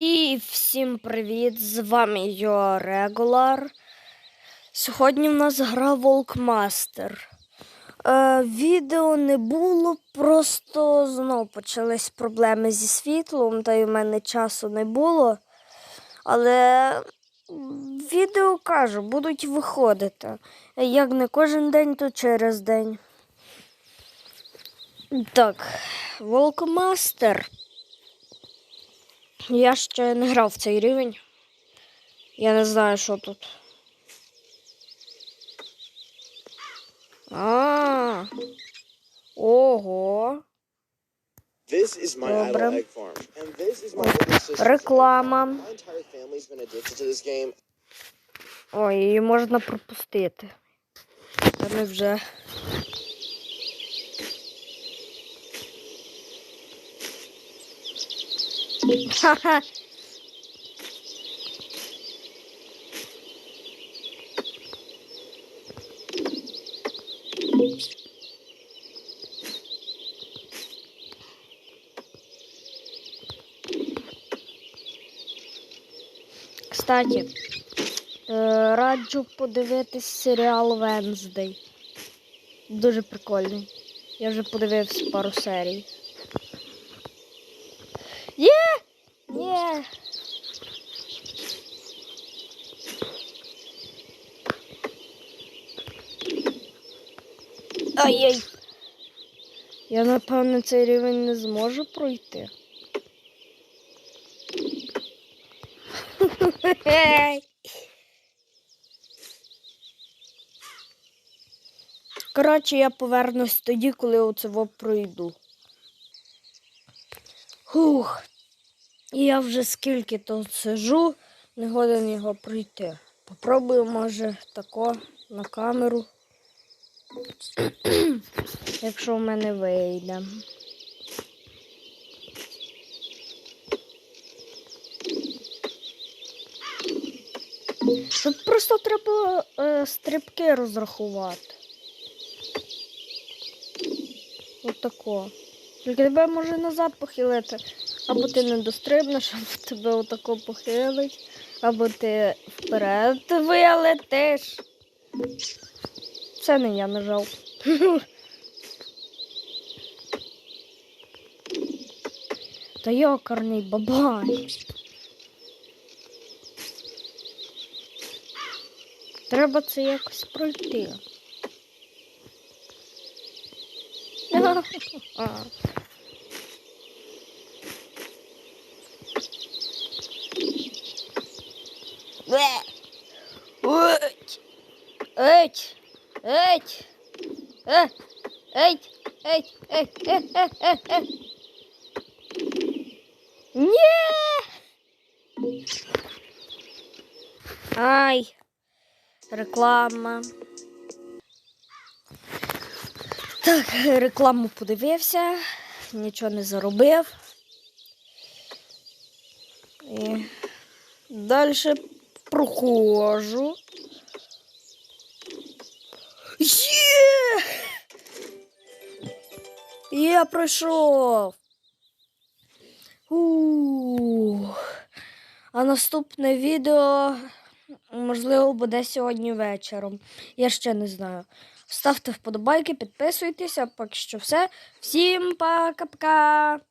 І всім привіт! З вами Йо Регулар. Сьогодні в нас гра Волкмастер. Е, відео не було, просто знов почались проблеми зі світлом, та й в мене часу не було. Але відео кажу, будуть виходити. Як не кожен день, то через день. Так, Волкмастер. Я ще не грав в цей рівень. Я не знаю, що тут. А. Ого. This is my idle Добре. egg farm, and this is my little sister. Реклама. My entire family's been addicted to this game. Ой, її можна пропустити. Та ми вже. Ха-ха. Кстати, е, раджу подивитись серіал Венздей. Дуже прикольний. Я вже подивився пару серій. Є! Є! Ай-яй! Я напевно цей рівень не зможу пройти. Коротше, я повернусь тоді, коли оце во пройду. Хух. І я вже скільки тут сижу, не годен його пройти. Попробую, може, тако на камеру. Якщо в мене вийде. Тут просто треба е, стрибки розрахувати. Отако. Тільки тебе може назад похилити. Або ти не дострибнеш, або тебе отако похилить, або ти вперед вилетиш. Це не я нажав. Та йокарний бабай. Треба це якось пройти. А. Еть. Еть. Еть. Е. Еть. Еть. Еть. Е. Е. Е. Е. Ай. Реклама. Так, рекламу подивився, нічого не заробив. І далі проходжу. Є! Я пройшов. Ух. А наступне відео, можливо, буде сьогодні вечором. Я ще не знаю. Ставте вподобайки, підписуйтеся. Поки що все. Всім пока-пока.